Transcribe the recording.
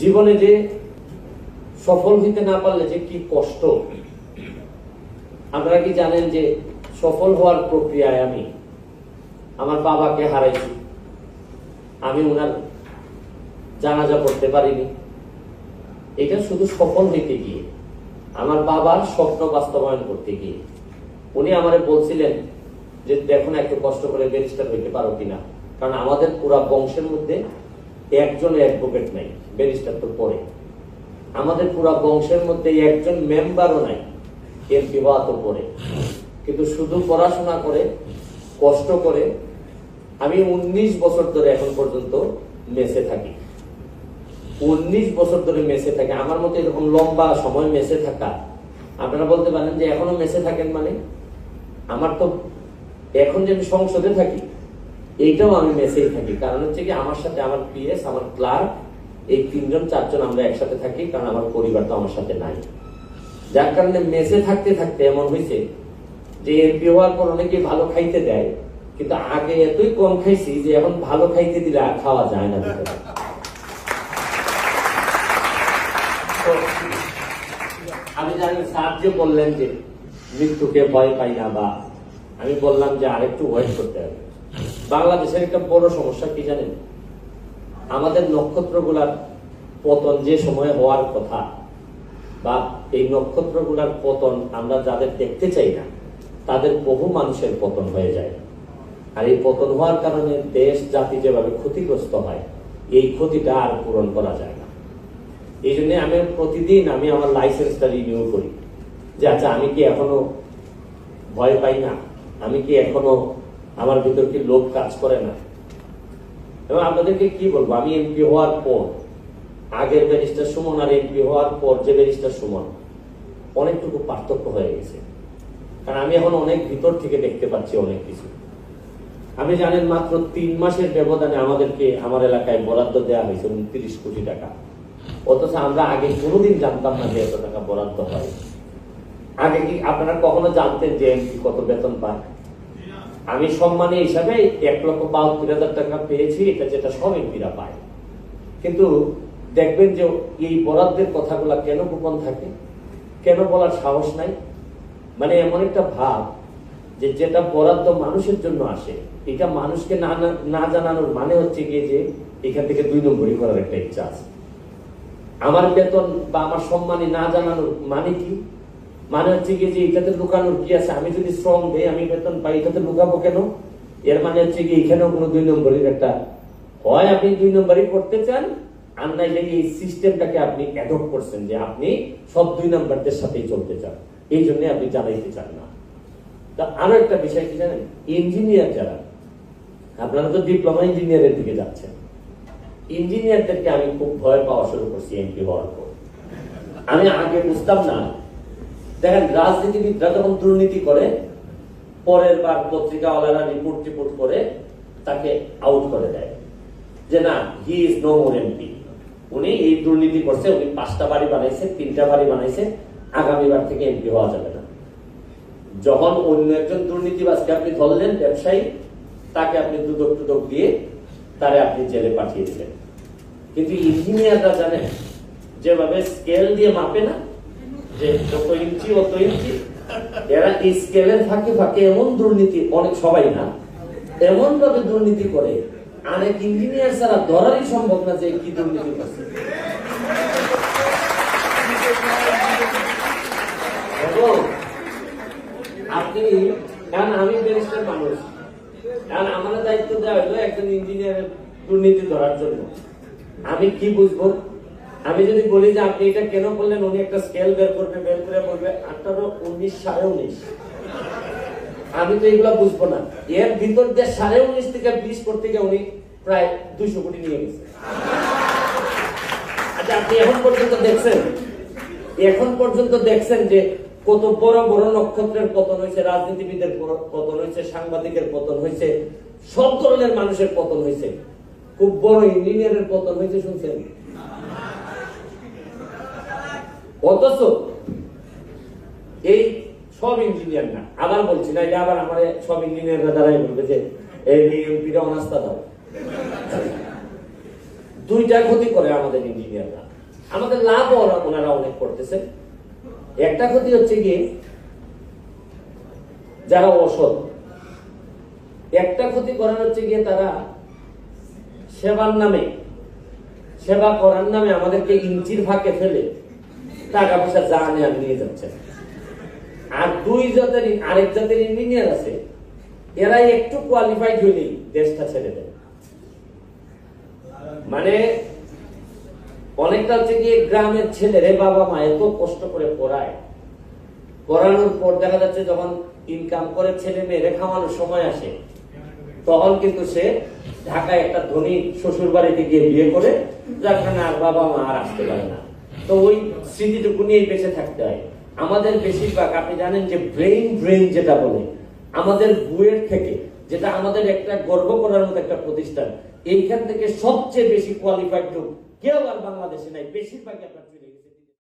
জীবনে যে সফল হইতে না পারলে যে কি কষ্ট? আপনারা কি জানেন যে সফল হওয়ার প্রক্রিয়ায় আমি, আমার বাবাকে হারাইছি। আমি ওনার জানাজা পড়তে পারিনি। এটা শুধু সফল হইতে গিয়ে, আমার বাবার স্বপ্ন বাস্তবায়ন করতে গিয়ে। উনি আমারে বলছিলেন যে, দেখো না, একটু কষ্ট করে ব্যারিস্টার হইতে পারো কিনা? কারণ আমাদের পুরা বংশের মধ্যে একজন অ্যাডভোকেট নাই ব্যারিস্টার তো পরে আমাদের পুরা বংশের মধ্যে একজন মেম্বারও নাই, এর বিবাহ তো পরে কিন্তু শুধু পড়াশোনা করে, কষ্ট করে, আমি উনিশ বছর ধরে এখন পর্যন্ত মেসে থাকি। উনিশ বছর ধরে মেসে থাকি, আমার মতো এরকম লম্বা সময় মেসে থাকা। আপনারা বলতে পারেন যে এখনও মেসে থাকেন মানে? আমার তো এখন যে আমি সংসদে থাকি এইটাও আমি মেসেই থাকি। কারণ হচ্ছে কি, আমার সাথে আমার পিএস আমার ক্লার্ক এই তিনজন, চারজন আমরা একসাথে থাকি, কারণ আমার পরিবার তো আমার সাথে নাই। যার কারণে মেসে থাকতে থাকতে এমন হয়েছে যে এমপি হওয়ার পর অনেকে ভালো খাইতে দেয়, কিন্তু আগে এতই কম খাইছি যে, এখন ভালো খাইতে দিলে আর খাওয়া যায় না। আমি জানি স্যার যে বললেন যে, মৃত্যুকে ভয় পাই না বা, আমি বললাম যে আরেকটু ওয়েট করতে হবে। বাংলাদেশের একটা বড় সমস্যা কি জানেন? আমাদের নক্ষত্রগুলার পতন যে সময়ে হওয়ার কথা, বা এই নক্ষত্রগুলার পতন আমরা যাদের দেখতে চাই না, তাদের বহু মানুষের পতন হয়ে যায়। আর এই পতন হওয়ার কারণে দেশ, জাতি যেভাবে ক্ষতিগ্রস্ত হয়, এই ক্ষতিটা আর পূরণ করা যায় না। এই জন্য আমি প্রতিদিন আমি আমার লাইসেন্সটা রিনিউ করি। যে আচ্ছা আমি কি এখনও ভয় পাই না? আমি কি এখনও আমার ভিতর কি লোভ কাজ করে না? এবং আপনাদেরকে কি বলব? আমি এমপি হওয়ার পর, আগের ব্যারিস্টার সুমন আর এমপি হওয়ার পর যে ব্যারিস্টার সুমন, অনেকটুকু পার্থক্য হয়ে গেছে। কারণ আমি এখন অনেক ভিতর থেকে দেখতে পাচ্ছি অনেক কিছু। আমি জানেন মাত্র তিন মাসের ব্যবধানে আমাদেরকে আমার এলাকায় বরাদ্দ দেওয়া হয়েছে উনত্রিশ কোটি টাকা। অথচ আমরা আগে কোনোদিন জানতাম না যে এত টাকা বরাদ্দ হয়। আগে কি আপনারা কখনো জানতেন যে এমপি কত বেতন পায়? আমি সম্মানী হিসাবে এক লক্ষ বাহাত্তর হাজার টাকা পেয়েছি, এটা যেটা এমপিরা পায়। কিন্তু দেখবেন যে এই বরাদ্দের কথাগুলো কেন গোপন থাকে? কেন বলার সাহস নাই? মানে এমন একটা ভাব যে যেটা বরাদ্দ মানুষের জন্য আসে, এটা মানুষকে না না- না জানানোর মানে হচ্ছে গিয়ে যে এখান থেকে দুই নম্বরই করার একটা ইচ্ছা আছে। আমার বেতন বা আমার সম্মানে না জানানোর মানে কি? মানে হচ্ছে কি যে এটাতে লুকানোর কি আছে? আমি যদি শ্রম দেই আমি বেতন পাই, এটাতে লুকাবো কেন? এর মানে হচ্ছে কি এখানেও কোনো দুই নম্বরের একটা হয়। আপনি দুই নম্বরই করতে চান, আর এই সিস্টেমটাকে আপনি অ্যাডপ্ট করছেন যে আপনি সব দুই নম্বরদের সাথেই চলতে চান। এই জন্য আপনি জানাইতে চান না। তা আরও একটা বিষয় কি জানেন? ইঞ্জিনিয়ার যারা, আপনারা তো ডিপ্লোমা ইঞ্জিনিয়ারের দিকে যাচ্ছেন। ইঞ্জিনিয়ারদেরকে আমি খুব ভয় পাওয়া শুরু করছি এমপি হওয়ার পর। আমি আগে বুঝতাম না দেখেন, রাজনীতিবিদরা যখন দুর্নীতি করে, পরের বার পত্রিকাওয়ালারা রিপোর্ট টিপোর্ট করে, তাকে আউট করে দেয়। যে না he is no more MP উনি এই দুর্নীতি করছে, উনি পাঁচটা বাড়ি বানাইছে, তিনটা বাড়ি বানাইছে আগামীবার থেকে এমপি হওয়া যাবে না। যখন অন্য একজন দুর্নীতিবাজকে আপনি ধরলেন, ব্যবসায়ী, তাকে আপনি দুদক টুদক দিয়ে তারে আপনি জেলে পাঠিয়ে কিন্তু ইঞ্জিনিয়াররা জানেন, যেভাবে স্কেল দিয়ে মাপে না যে যত ইঞ্চি অত এরা স্কেলের ফাঁকে ফাঁকে এমন দুর্নীতি, অনেক সবাই না এমন ভাবে দুর্নীতি করে, অনেক ইঞ্জিনিয়ার ছাড়া ধরারই সম্ভব না যে কি দুর্নীতি করছে। আপনি, কারণ আমি ব্যারিস্টার মানুষ, কারণ আমার দায়িত্ব দেওয়া হলো একজন ইঞ্জিনিয়ারের দুর্নীতি ধরার জন্য। আমি কি বুঝব? আমি যদি বলি যে আপনি এটা কেন করলেন, উনি একটা স্কেল বের করবে, বের করে বলবে, আঠারো, উনিশ, সাড়ে উনিশ। আমি তো এগুলা বুঝব না। এর ভিতর দিয়ে সাড়ে উনিশ থেকে বিশ করতে গিয়ে উনি প্রায় দুইশো কোটি নিয়ে গেছে। আচ্ছা আপনি এখন পর্যন্ত দেখছেন? এখন পর্যন্ত দেখছেন যে কত বড় বড় নক্ষত্রের পতন হয়েছে, রাজনীতিবিদের পতন হয়েছে, সাংবাদিকের পতন হয়েছে, সব ধরনের মানুষের পতন হয়েছে। খুব বড় ইঞ্জিনিয়ারের পতন হয়েছে, শুনছেন? অথচ এই সব ইঞ্জিনিয়ার না। আবার বলছি না আবার আমার সব ইঞ্জিনিয়াররা দ্বারাই বলবে যে এই এমপিরা অনাস্থা দাও। দুইটা ক্ষতি করে আমাদের ইঞ্জিনিয়াররা আমাদের লাভ ওনারা অনেক করতেছেন। একটা ক্ষতি হচ্ছে গিয়ে, যারা অসৎ, একটা ক্ষতি করার হচ্ছে গিয়ে তারা সেবার নামে সেবা করার নামে আমাদেরকে ইঞ্চির ফাঁকে ফেলে টাকা পয়সা যা নেওয়ার নিয়ে যাচ্ছে আর দুই জাতের আরেক জাতের ইঞ্জিনিয়ার আছে। এরা একটু কোয়ালিফাইড হলেই দেশটা ছেড়ে দেয়। মানে অনেকটা হচ্ছে গিয়ে গ্রামের ছেলেরে বাবা মা, এত কষ্ট করে পড়ায়। পড়ানোর পর দেখা যাচ্ছে যখন ইনকাম করে ছেলে মেয়েরে খাওয়ানোর সময় আসে, তখন কিন্তু সে ঢাকায় একটা ধনী শ্বশুর বাড়িতে গিয়ে বিয়ে করে, যার কারণে আর বাবা মা আর আসতে পারে না। তো ওই স্মৃতিটুকু নিয়েই বেঁচে থাকতে হয় আমাদের বেশিরভাগ, আপনি জানেন যে ব্রেইন ব্রেইন যেটা বলে, আমাদের বুয়ের থেকে, যেটা আমাদের একটা গর্ব করার মতো একটা প্রতিষ্ঠান, এইখান থেকে সবচেয়ে বেশি কোয়ালিফাইড কেউ আর বাংলাদেশে নাই বেশিরভাগ গেছে।